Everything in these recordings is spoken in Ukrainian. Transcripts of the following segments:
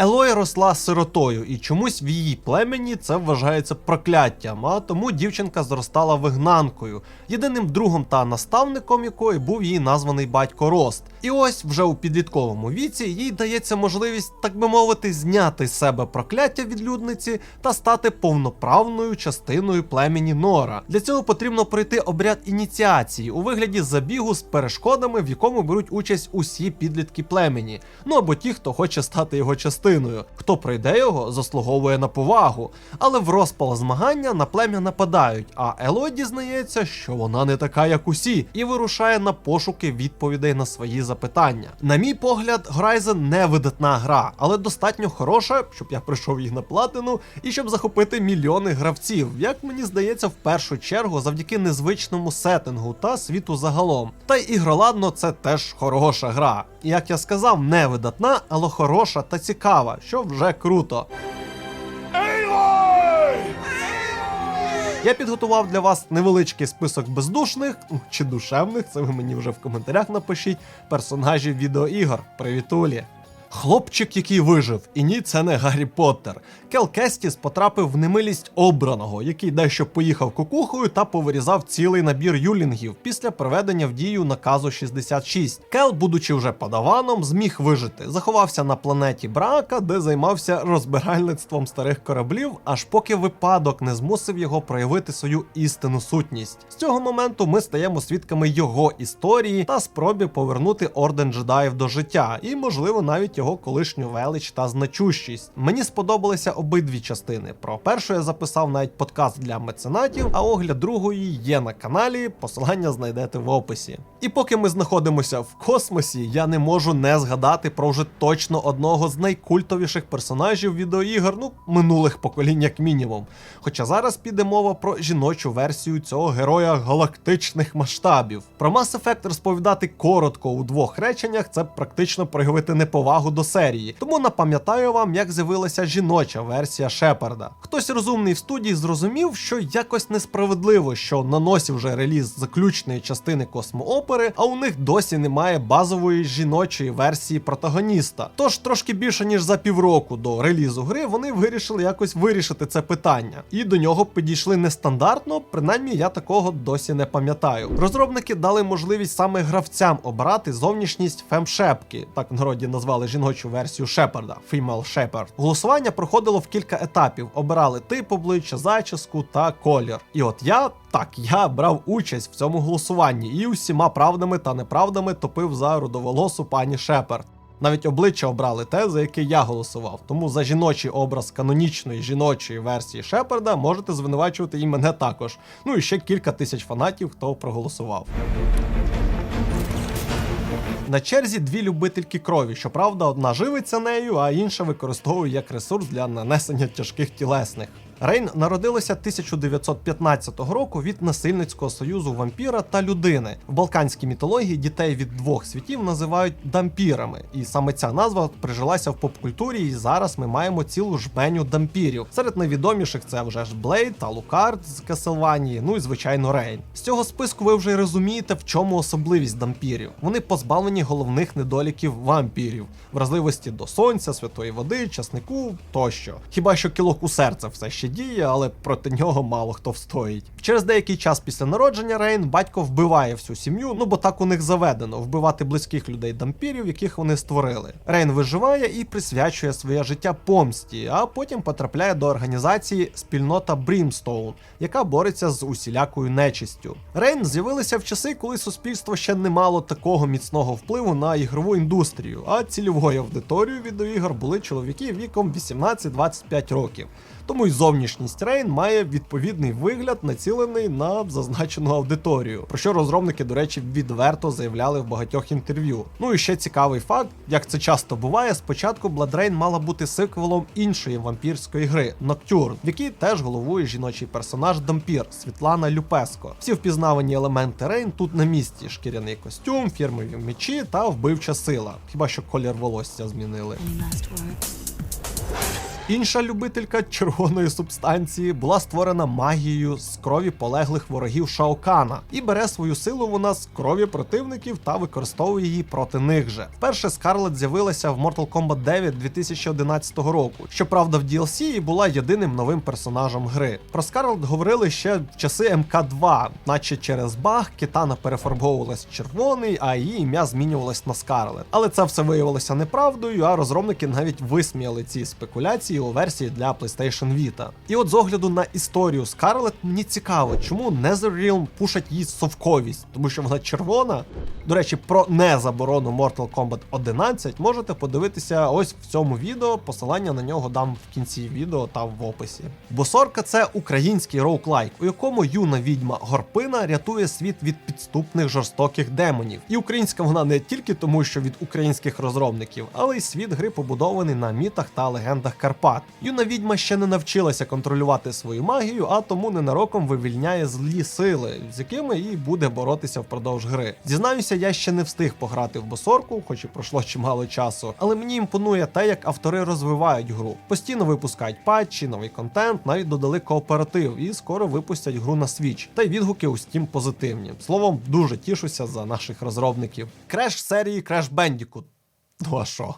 Елой росла сиротою, і чомусь в її племені це вважається прокляттям, а тому дівчинка зростала вигнанкою, єдиним другом та наставником якої був її названий батько Рост. І ось вже у підлітковому віці їй дається можливість, так би мовити, зняти з себе прокляття відлюдниці та стати повноправною частиною племені Нора. Для цього потрібно пройти обряд ініціації у вигляді забігу з перешкодами, в якому беруть участь усі підлітки племені, ну або ті, хто хоче стати його частиною. Хто пройде його, заслуговує на повагу. Але в розпал змагання на плем'я нападають, а Елой дізнається, що вона не така, як усі, і вирушає на пошуки відповідей на свої запитання. На мій погляд, Horizon не видатна гра, але достатньо хороша, щоб я прийшов їх на платину і щоб захопити мільйони гравців, як мені здається, в першу чергу завдяки незвичному сеттингу та світу загалом. Та й ігроладно це теж хороша гра. Як я сказав, не видатна, але хороша та цікава, що вже круто. Я підготував для вас невеличкий список бездушних ну, чи душевних, це ви мені вже в коментарях напишіть, персонажів відеоігор. Привітулі! Хлопчик, який вижив, і ні, це не Гаррі Поттер. Кел Кестіс потрапив в немилість обраного, який дещо поїхав кукухою та повирізав цілий набір юлінгів після проведення в дію наказу 66. Кел, будучи вже подаваном, зміг вижити. Заховався на планеті Брака, де займався розбиральництвом старих кораблів, аж поки випадок не змусив його проявити свою істинну сутність. З цього моменту ми стаємо свідками його історії та спробі повернути орден джедаїв до життя, і, можливо, навіть його колишню велич та значущість. Мені сподобалися обидві частини. Про першу я записав навіть подкаст для меценатів, а огляд другої є на каналі. Посилання знайдете в описі. І поки ми знаходимося в космосі, я не можу не згадати про вже точно одного з найкультовіших персонажів відеоігор, ну минулих поколінь, як мінімум. Хоча зараз піде мова про жіночу версію цього героя галактичних масштабів. Про Mass Effect розповідати коротко у двох реченнях це практично проявити неповагу до серії. Тому напам'ятаю вам, як з'явилася жіноча версія Шепарда. Хтось розумний в студії зрозумів, що якось несправедливо, що на носі вже реліз заключної частини космоопери, а у них досі немає базової жіночої версії протагоніста. Тож трошки більше ніж за півроку до релізу гри вони вирішили якось вирішити це питання. І до нього підійшли нестандартно, принаймні я такого досі не пам'ятаю. Розробники дали можливість саме гравцям обрати зовнішність фемшепки, так в народі назвали жіночу версію Шепарда, Female Shepard. Голосування проходило в кілька етапів. Обирали тип обличчя, зачіску та колір. І от я так, я брав участь в цьому голосуванні і усіма правдами та неправдами топив за рудоволосу пані Шепард. Навіть обличчя обрали те, за яке я голосував. Тому за жіночий образ канонічної жіночої версії Шепарда можете звинувачувати і мене також. Ну і ще кілька тисяч фанатів, хто проголосував. На черзі дві любительки крові. Щоправда, одна живиться нею, а інша використовує як ресурс для нанесення тяжких тілесних. Рейн народилася 1915 року від насильницького союзу вампіра та людини. В балканській мітології дітей від двох світів називають дампірами, і саме ця назва прижилася в попкультурі. І зараз ми маємо цілу жменю дампірів. Серед найвідоміших це вже ж Блейд та Лукард з Каселванії, ну і звичайно Рейн. З цього списку ви вже розумієте, в чому особливість дампірів. Вони позбавлені головних недоліків вампірів, вразливості до сонця, святої води, часнику тощо. Хіба що кілок у серце все ще діє, але проти нього мало хто встоїть. Через деякий час після народження Рейн батько вбиває всю сім'ю, ну бо так у них заведено вбивати близьких людей дампірів, яких вони створили. Рейн виживає і присвячує своє життя помсті, а потім потрапляє до організації спільнота Брімстоун, яка бореться з усілякою нечистю. Рейн з'явилися в часи, коли суспільство ще не мало такого міцного впливу на ігрову індустрію, а цільовою аудиторією відеоігор були чоловіки віком 18-25 років. Тому й зовнішність Рейн має відповідний вигляд, націлений на зазначену аудиторію, про що розробники, до речі, відверто заявляли в багатьох інтерв'ю. Ну і ще цікавий факт, як це часто буває, спочатку Blood мала бути сиквелом іншої вампірської гри Ноктюрн, в якій теж головує жіночий персонаж Дампір Світлана Люпеско. Всі впізнавані елементи Рейн тут на місці: шкіряний костюм, фірмові мечі та вбивча сила. Хіба що колір волосся змінили. Інша любителька червоної субстанції була створена магією з крові полеглих ворогів Шаокана і бере свою силу вона з крові противників та використовує її проти них же. Вперше Скарлет з'явилася в Mortal Kombat 9 2011 року. Щоправда, в DLC і була єдиним новим персонажем гри. Про Скарлет говорили ще в часи МК2, наче через баг Китана перефарбовувалась в червоний, а її ім'я змінювалось на Скарлет. Але це все виявилося неправдою, а розробники навіть висміяли ці спекуляції у версії для PlayStation Vita. І от з огляду на історію Скарлет мені цікаво, чому NetherRealm пушать її совковість, тому що вона червона. До речі, про незаборону Mortal Kombat 11 можете подивитися ось в цьому відео. Посилання на нього дам в кінці відео та в описі. Босорка це український роуклайк, у якому юна відьма Горпина рятує світ від підступних жорстоких демонів. І українська вона не тільки тому, що від українських розробників, але й світ гри побудований на мітах та легендах Карпат. Юна відьма ще не навчилася контролювати свою магію, а тому ненароком вивільняє злі сили, з якими і буде боротися впродовж гри. Зізнаюся, я ще не встиг пограти в босорку, хоч і пройшло чимало часу. Але мені імпонує те, як автори розвивають гру. Постійно випускають патчі, новий контент, навіть додали кооператив і скоро випустять гру на Switch. Та й відгуки у Steam позитивні. Словом, дуже тішуся за наших розробників. Креш серії Crash Bandicoot. Ну а що?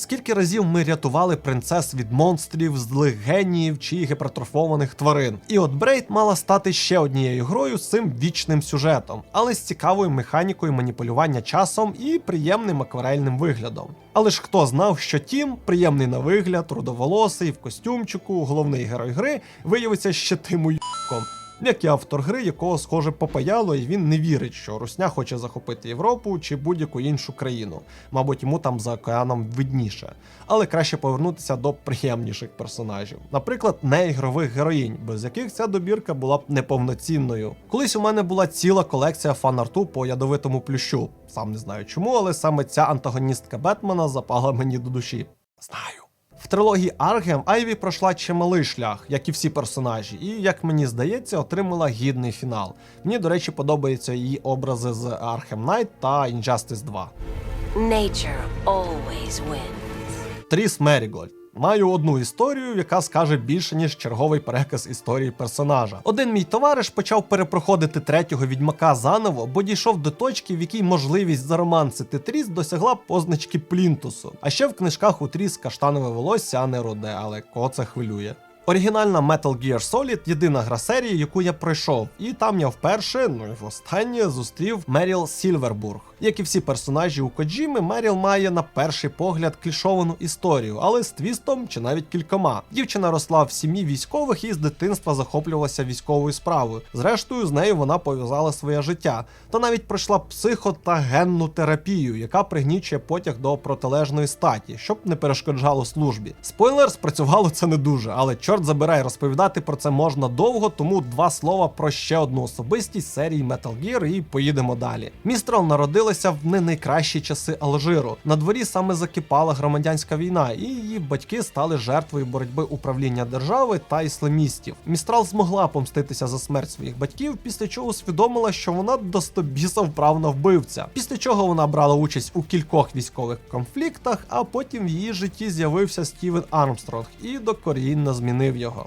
Скільки разів ми рятували принцес від монстрів, злих геніїв чи гіпертрофованих тварин? І от Брейд мала стати ще однією грою з цим вічним сюжетом, але з цікавою механікою маніпулювання часом і приємним акварельним виглядом. Але ж хто знав, що Тім, приємний на вигляд, рудоволосий, в костюмчику, головний герой гри, виявиться ще тим уйком. Як і автор гри, якого схоже попаяло, і він не вірить, що Русня хоче захопити Європу чи будь-яку іншу країну. Мабуть, йому там за океаном видніше. Але краще повернутися до приємніших персонажів, наприклад, неігрових героїнь, без яких ця добірка була б неповноцінною. Колись у мене була ціла колекція фан-арту по ядовитому плющу. Сам не знаю чому, але саме ця антагоністка Бетмена запала мені до душі. Знаю. Трилогії Аргем Айві пройшла чималий шлях, як і всі персонажі, і, як мені здається, отримала гідний фінал. Мені, до речі, подобаються її образи з Arkham Knight та Injustice 2. Nature always wins. Тріс Мерігольд. Маю одну історію, яка скаже більше, ніж черговий переказ історії персонажа. Один мій товариш почав перепроходити третього відьмака заново, бо дійшов до точки, в якій можливість заромансити Тріс досягла позначки плінтусу. А ще в книжках у Тріс каштанове волосся, не руде, але кого це хвилює. Оригінальна Metal Gear Solid єдина гра серії, яку я пройшов, і там я вперше, ну і востаннє зустрів Меріл Сільвербург. Як і всі персонажі у Коджіми, Меріл має на перший погляд клішовану історію, але з твістом чи навіть кількома. Дівчина росла в сім'ї військових і з дитинства захоплювалася військовою справою. Зрештою, з нею вона пов'язала своє життя, та навіть пройшла психо та генну терапію, яка пригнічує потяг до протилежної статі, щоб не перешкоджало службі. Спойлер, спрацювало це не дуже, але чорт забирай, розповідати про це можна довго, тому два слова про ще одну особистість серії Metal Gear і поїдемо далі. Містрал народилася в не найкращі часи Алжиру. На дворі саме закипала громадянська війна, і її батьки стали жертвою боротьби управління держави та ісламістів. Містрал змогла помститися за смерть своїх батьків, після чого усвідомила, що вона достобіса вправна вбивця. Після чого вона брала участь у кількох військових конфліктах, а потім в її житті з'явився Стівен Армстронг і докорінно змінив його.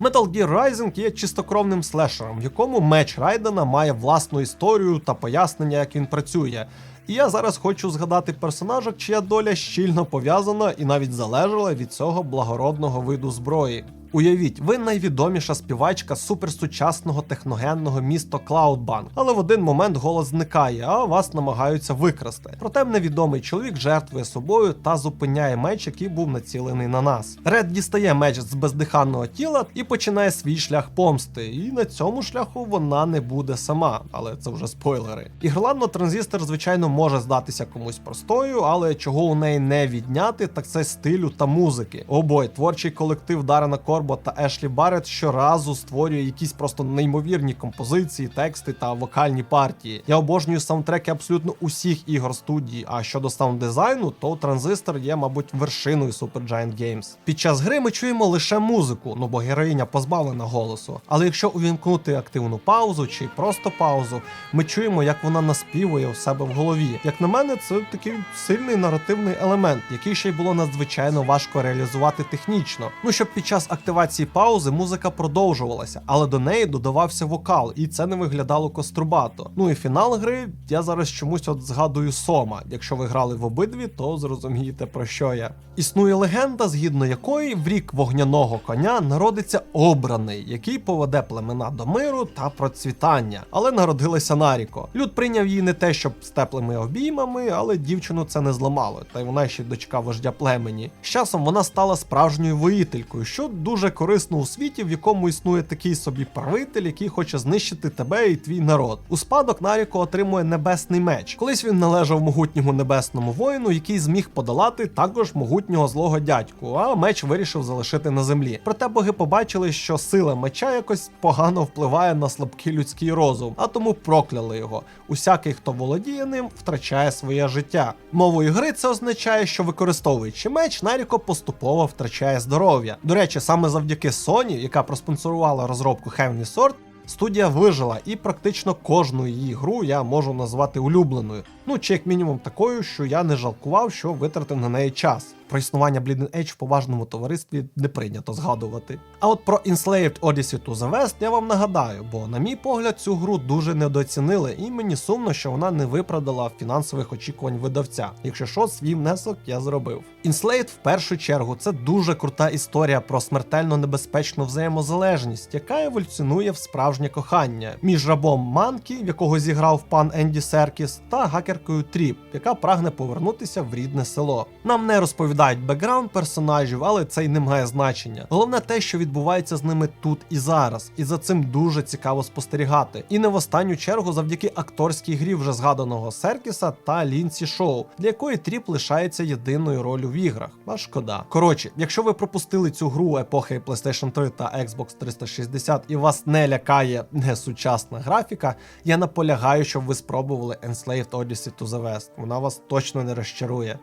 Metal Gear Rising є чистокровним слешером, в якому меч Райдена має власну історію та пояснення, як він працює. І я зараз хочу згадати персонажа, чия доля щільно пов'язана і навіть залежала від цього благородного виду зброї. Уявіть, ви найвідоміша співачка суперсучасного техногенного міста Клаудбанк, але в один момент голос зникає, а вас намагаються викрасти. Проте невідомий чоловік жертвує собою та зупиняє меч, який був націлений на нас. Ред дістає меч з бездиханного тіла і починає свій шлях помсти. І на цьому шляху вона не буде сама, але це вже спойлери. Ігрландно транзистор, звичайно, може здатися комусь простою, але чого у неї не відняти, так це стилю та музики. Обоє творчий колектив Дарена Корбана Горбо та Ешлі Барретт щоразу створює якісь просто неймовірні композиції, тексти та вокальні партії. Я обожнюю саундтреки абсолютно усіх ігор студії. А щодо саунд-дизайну, то транзистор є, мабуть, вершиною Supergiant Games. Під час гри ми чуємо лише музику, ну бо героїня позбавлена голосу. Але якщо увімкнути активну паузу чи просто паузу, ми чуємо, як вона наспівує у себе в голові. Як на мене, це такий сильний наративний елемент, який ще й було надзвичайно важко реалізувати технічно. Ну щоб під час активації паузи музика продовжувалася, але до неї додавався вокал, і це не виглядало кострубато. Ну і фінал гри я зараз чомусь от згадую Сома. Якщо ви грали в обидві, то зрозумієте про що я. Існує легенда, згідно якої в рік вогняного коня народиться обраний, який поведе племена до миру та процвітання. Але народилася Наріко. Люд прийняв її не те, щоб з теплими обіймами, але дівчину це не зламало, та й вона ще дочка вождя племені. З часом вона стала справжньою воїтелькою, що дуже корисно у світі, в якому існує такий собі правитель, який хоче знищити тебе і твій народ. У спадок Наріко отримує небесний меч. Колись він належав могутньому небесному воїну, який зміг подолати також могутнього злого дядьку, а меч вирішив залишити на землі. Проте боги побачили, що сила меча якось погано впливає на слабкий людський розум, а тому прокляли його. Усякий, хто володіє ним, втрачає своє життя. Мовою гри це означає, що використовуючи меч, Наріко поступово втрачає здоров'я. До речі, саме завдяки Sony, яка проспонсорувала розробку Heavenly Sword, Студія вижила, і практично кожну її гру я можу назвати улюбленою. Ну чи як мінімум такою, що я не жалкував, що витратив на неї час. Про існування Bleeding Edge в поважному товаристві не прийнято згадувати. А от про Enslaved Odyssey to the West я вам нагадаю, бо, на мій погляд, цю гру дуже недооцінили, і мені сумно, що вона не виправдала фінансових очікувань видавця. Якщо що, свій внесок я зробив. Enslaved в першу чергу це дуже крута історія про смертельно небезпечну взаємозалежність, яка еволюціонує в справжнє кохання між рабом Манкі, в якого зіграв пан Енді Серкіс, та гакеркою Тріп, яка прагне повернутися в рідне село. Нам не розповідають бекграунд персонажів, але це й не має значення. Головне те, що відбувається з ними тут і зараз, і за цим дуже цікаво спостерігати. І не в останню чергу завдяки акторській грі вже згаданого Серкіса та Лінсі Шоу, для якої Тріп лишається єдиною ролью в іграх. А шкода. Коротше, якщо ви пропустили цю гру епохи PlayStation 3 та Xbox 360 і вас не лякає несучасна графіка, я наполягаю, щоб ви спробували Enslaved Odyssey to the West. Вона вас точно не розчарує.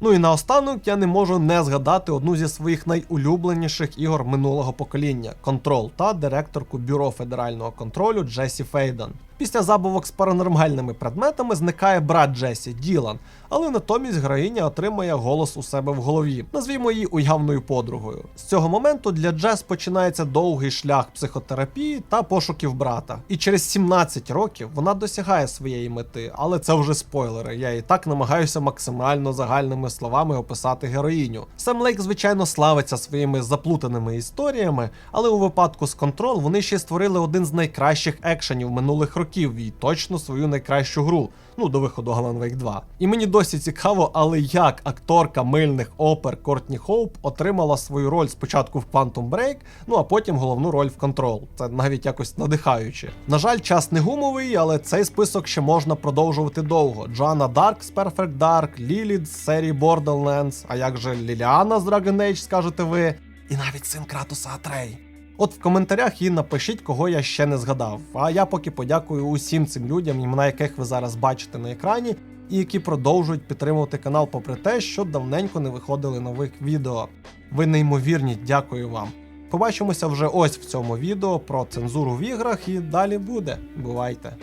Ну і наостанок я не можу не згадати одну зі своїх найулюбленіших ігор минулого покоління Control та директорку бюро федерального контролю Джесі Фейден. Після забавок з паранормальними предметами зникає брат Джесі Ділан, але натомість героїня отримує голос у себе в голові, назвімо її уявною подругою. З цього моменту для Джес починається довгий шлях психотерапії та пошуків брата. І через 17 років вона досягає своєї мети, але це вже спойлери. Я і так намагаюся максимально загальними словами описати героїню. Сем Лейк, звичайно, славиться своїми заплутаними історіями, але у випадку з Control вони ще створили один з найкращих екшенів минулих років і точно свою найкращу гру. Ну, до виходу Alan Wake 2. І мені досі цікаво, але як акторка мильних опер Кортні Хоуп отримала свою роль спочатку в Quantum Break, ну а потім головну роль в Control. Це навіть якось надихаюче. На жаль, час не гумовий, але цей список ще можна продовжувати довго. Джоанна Дарк з Perfect Dark, Лілід з серії Borderlands, а як же Ліліана з Dragon Age, скажете ви, і навіть син Кратуса Атрей. От в коментарях і напишіть, кого я ще не згадав. А я поки подякую усім цим людям, імена яких ви зараз бачите на екрані, і які продовжують підтримувати канал, попри те, що давненько не виходили нових відео. Ви неймовірні, дякую вам. Побачимося вже ось в цьому відео про цензуру в іграх, і далі буде. Бувайте!